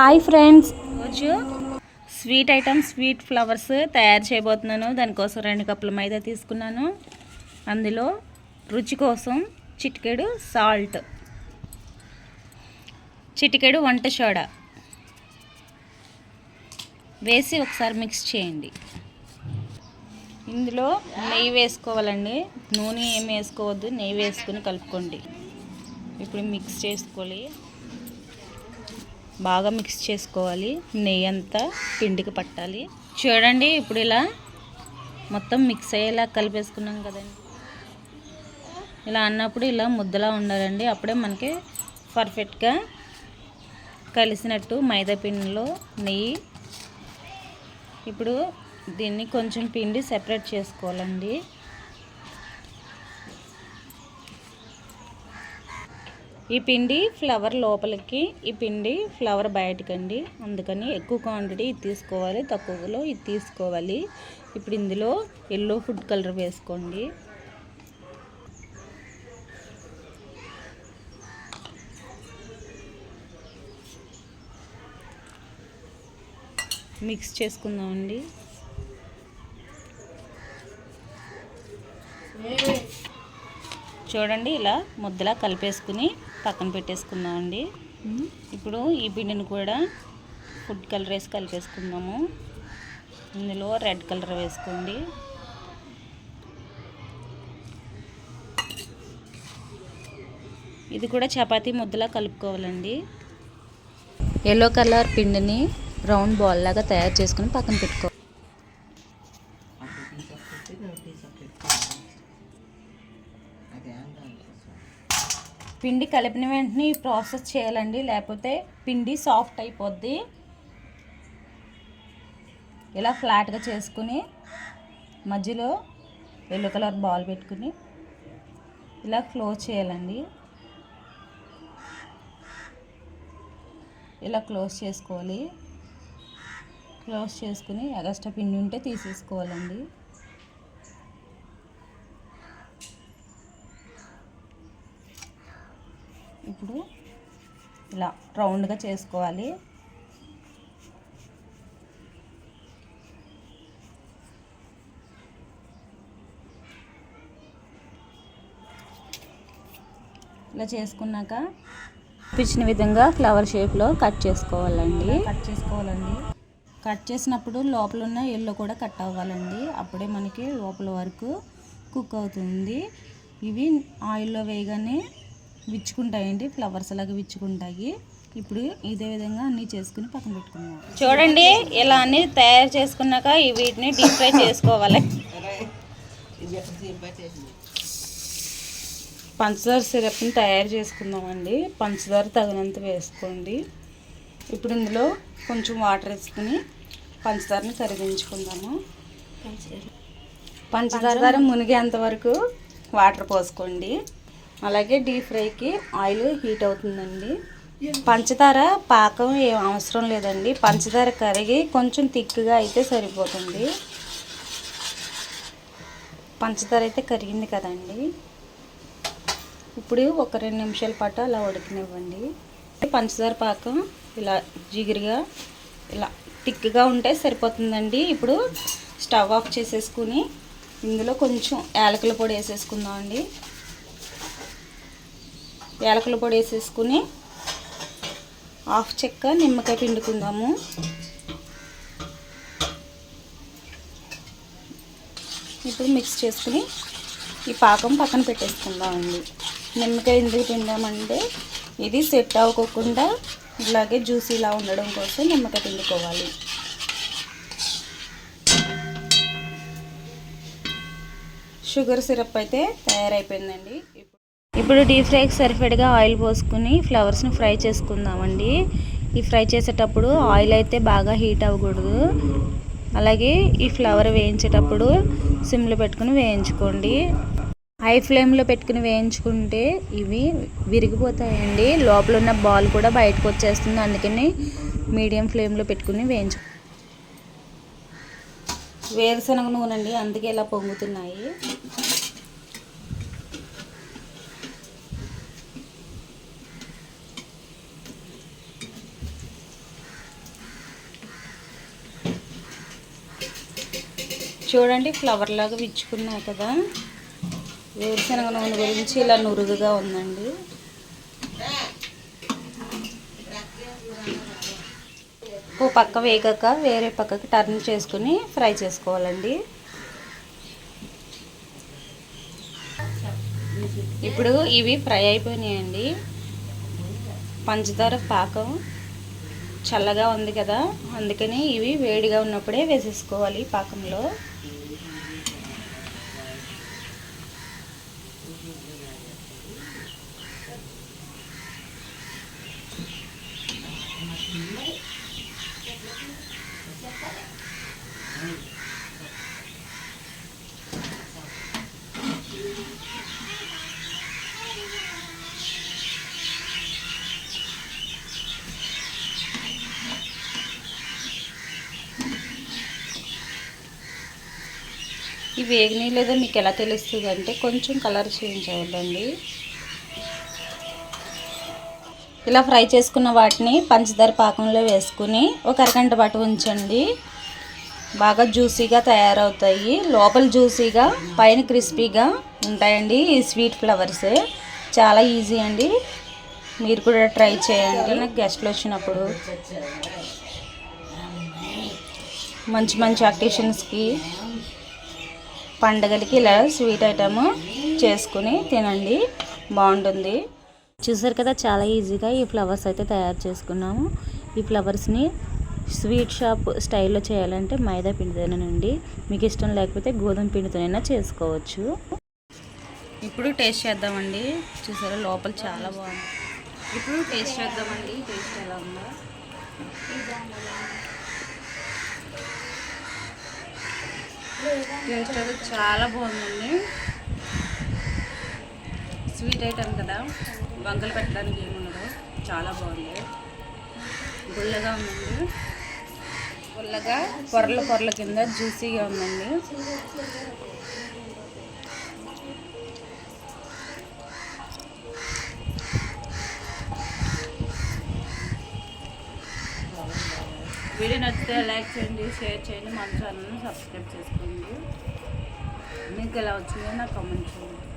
Hi friends రోజు sweet item sweet flowers తయారు చేయబోతున్నాను. దానికోసం రెండు కప్పుల మైదా తీసుకున్నాను. అందులో రుచి కోసం చిటికెడు సాల్ట్ చిటికెడు వంట సోడా వేసి ఒకసారి మిక్స్ చేయండి. ఇందులో నెయ్యి వేసుకోవాలండి. నూనె ఏమి వేసుకోవద్దు నెయ్యి వేసుకుని కలుపుకోండి. ఇప్పుడు మిక్స్ చేసుకోవాలి. బాగా మిక్స్ చేసుకోవాలి. నెయ్యి అంతా పిండికి పట్టాలి. చూడండి ఇప్పుడు ఇలా మొత్తం మిక్స్ అయ్యేలా కలిపేసుకున్నాం కదండి. ఇలా అన్నప్పుడు ఇలా ముద్దలా ఉండాలండి. అప్పుడే మనకి పర్ఫెక్ట్గా కలిసినట్టు మైదా పిండిలో నెయ్యి. ఇప్పుడు దీన్ని కొంచెం పిండి సెపరేట్ చేసుకోవాలండి. ఈ పిండి ఫ్లవర్ లోపలికి ఈ పిండి ఫ్లవర్ బయటకండి. అందుకని ఎక్కువ క్వాంటిటీ ఇది తీసుకోవాలి తక్కువలో ఇది తీసుకోవాలి. ఇప్పుడు ఇందులో ఎల్లో ఫుడ్ కలర్ వేసుకోండి. మిక్స్ చేసుకుందామండి. చూడండి ఇలా ముద్దలా కలిపేసుకుని పక్కన పెట్టేసుకుందామండి ఇప్పుడు ఈ పిండిని కూడా ఫుడ్ కలర్ వేసి కలిపేసుకుందాము. ఇందులో రెడ్ కలర్ వేసుకోండి. ఇది కూడా చపాతీ ముద్దలా కలుపుకోవాలండి. ఎల్లో కలర్ పిండిని రౌండ్ బాల్ లాగా తయారు చేసుకుని పక్కన పెట్టుకో పిండి కలిపిన వెంటనే ఈ ప్రాసెస్ చేయాలండి. లేకపోతే పిండి సాఫ్ట్ అయిపోద్ది. ఇలా ఫ్లాట్గా చేసుకుని మధ్యలో ఎల్లో కలర్ బాల్ పెట్టుకుని ఇలా క్లోజ్ చేయాలండి. ఇలా క్లోజ్ చేసుకోవాలి. క్లోజ్ చేసుకుని ఎగస్ట్రా పిండి ఉంటే తీసేసుకోవాలండి. ఇప్పుడు ఇలా రౌండ్గా చేసుకోవాలి. ఇలా చేసుకున్నాక చూపించిన విధంగా ఫ్లవర్ షేప్లో కట్ చేసుకోవాలండి. కట్ చేసుకోవాలండి. కట్ చేసినప్పుడు లోపల ఉన్న ఎల్లో కూడా కట్ అవ్వాలండి. అప్పుడే మనకి లోపల వరకు కుక్ అవుతుంది. ఇవి ఆయిల్లో వేయగానే విచ్చుకుంటాయండి ఫ్లవర్స్ లాగా విచ్చుకుంటాయి. ఇప్పుడు ఇదే విధంగా అన్నీ చేసుకుని పక్కన పెట్టుకుందాం. చూడండి ఇలా అన్ని తయారు చేసుకున్నాక వీటిని డీప్ ఫ్రై చేసుకోవాలి. పంచదార సిరప్ని తయారు చేసుకుందామండి. పంచదార తగినంత వేసుకోండి. ఇప్పుడు ఇందులో కొంచెం వాటర్ వేసుకుని పంచదారని కరిగించుకుందాము. పంచదార మునిగేంత వరకు వాటర్ పోసుకోండి. అలాగే డీప్ ఫ్రైకి ఆయిల్ హీట్ అవుతుందండి. పంచదార పాకం ఏం అవసరం లేదండి. పంచదార కరిగి కొంచెం తిక్కుగా అయితే సరిపోతుంది. పంచదార అయితే కరిగింది కదండి. ఇప్పుడు ఒక రెండు నిమిషాల పాటు అలా ఉడికినివ్వండి. పంచదార పాకం ఇలా జిగురుగా ఇలా థిక్గా ఉంటే సరిపోతుందండి. ఇప్పుడు స్టవ్ ఆఫ్ చేసేసుకుని ఇందులో కొంచెం యాలకుల పొడి వేసేసుకుందామండి. యాలకుల పొడి వేసేసుకుని హాఫ్ చెక్క నిమ్మకాయ పిండుకుందాము. ఇప్పుడు మిక్స్ చేసుకుని ఈ పాకం పక్కన పెట్టేసుకుందామండి. నిమ్మకాయ ఎందుకు పిండామంటే ఇది సెట్ అవ్వకోకుండా ఇలాగే జ్యూసీలా ఉండడం కోసం నిమ్మకాయ పిండుకోవాలి. షుగర్ సిరప్ అయితే తయారైపోయిందండి. ఇప్పుడు డీప్ ఫ్రైకి సరిపడగా ఆయిల్ పోసుకుని ఫ్లవర్స్ని ఫ్రై చేసుకుందామండి. ఈ ఫ్రై చేసేటప్పుడు ఆయిల్ అయితే బాగా హీట్ అవ్వకూడదు. అలాగే ఈ ఫ్లవర్ వేయించేటప్పుడు సిమ్లో పెట్టుకుని వేయించుకోండి. హై ఫ్లేమ్లో పెట్టుకుని వేయించుకుంటే ఇవి విరిగిపోతాయండి. లోపల ఉన్న బాల్ కూడా బయటకు వచ్చేస్తుంది. అందుకని మీడియం ఫ్లేమ్లో పెట్టుకుని వేయించు వేరుశనగ నూనె అండి అందుకే ఇలా పొంగుతున్నాయి. చూడండి ఫ్లవర్ లాగా విచ్చుకున్నా కదా. వేరుశనగ నూనె గురించి ఇలా నురుగుగా ఉందండి. ఓ పక్క వేగాక వేరే పక్కకి టర్న్ చేసుకుని ఫ్రై చేసుకోవాలండి. ఇప్పుడు ఇవి ఫ్రై అయిపోయినాయండి. పంచదార పాకం. చల్లగా ఉంది కదా అందుకని ఇవి వేడిగా ఉన్నప్పుడే వేసేసుకోవాలి పాకంలో. ఈ వేగిని లేదా మీకు ఎలా తెలుస్తుంది అంటే కొంచెం కలర్ చేంజ్ అవ్వదండి ఇలా ఫ్రై చేసుకున్న వాటిని పంచదార పాకంలో వేసుకుని ఒక అరగంట పాటు ఉంచండి. బాగా జ్యూసీగా తయారవుతాయి. లోపల జ్యూసీగా పైన క్రిస్పీగా ఉంటాయండి ఈ స్వీట్ ఫ్లవర్స్. చాలా ఈజీ అండి. మీరు కూడా ట్రై చేయండి. నాకు గెస్ట్లు వచ్చినప్పుడు. మంచి మంచి అకేషన్స్కి పండగలకి ఇలా స్వీట్ ఐటమ్ చేసుకుని తినండి. బాగుంటుంది. చూసారు కదా చాలా ఈజీగా ఈ ఫ్లవర్స్ అయితే తయారు చేసుకున్నాము. ఈ ఫ్లవర్స్ని స్వీట్ షాప్ స్టైల్లో చేయాలంటే మైదా పిండితోనేనండి మీకు ఇష్టం లేకపోతే గోధుమ పిండితోనైనా చేసుకోవచ్చు. ఇప్పుడు టేస్ట్ చేద్దామండి. చూసారా లోపల చాలా బాగుంది. ఇప్పుడు టేస్ట్ చేద్దామండి. టేస్ట్ ఎలా ఉందా. టేస్ట్ అయితే చాలా బాగుందండి. స్వీట్ ఐటమ్ కదా. వంకలు పెట్టడానికి ఏముండదు. చాలా బాగుంది. గుల్లగా ఉందండి. గుళ్ళగా పొరల పొరల కింద జ్యూసీగా ఉందండి. వీడియో నచ్చితే లైక్ చేయండి షేర్ చేయండి మన ఛానల్ని సబ్స్క్రైబ్ చేసుకోండి. మీకు ఎలా వచ్చిందో నాకు కామెంట్ చేయండి.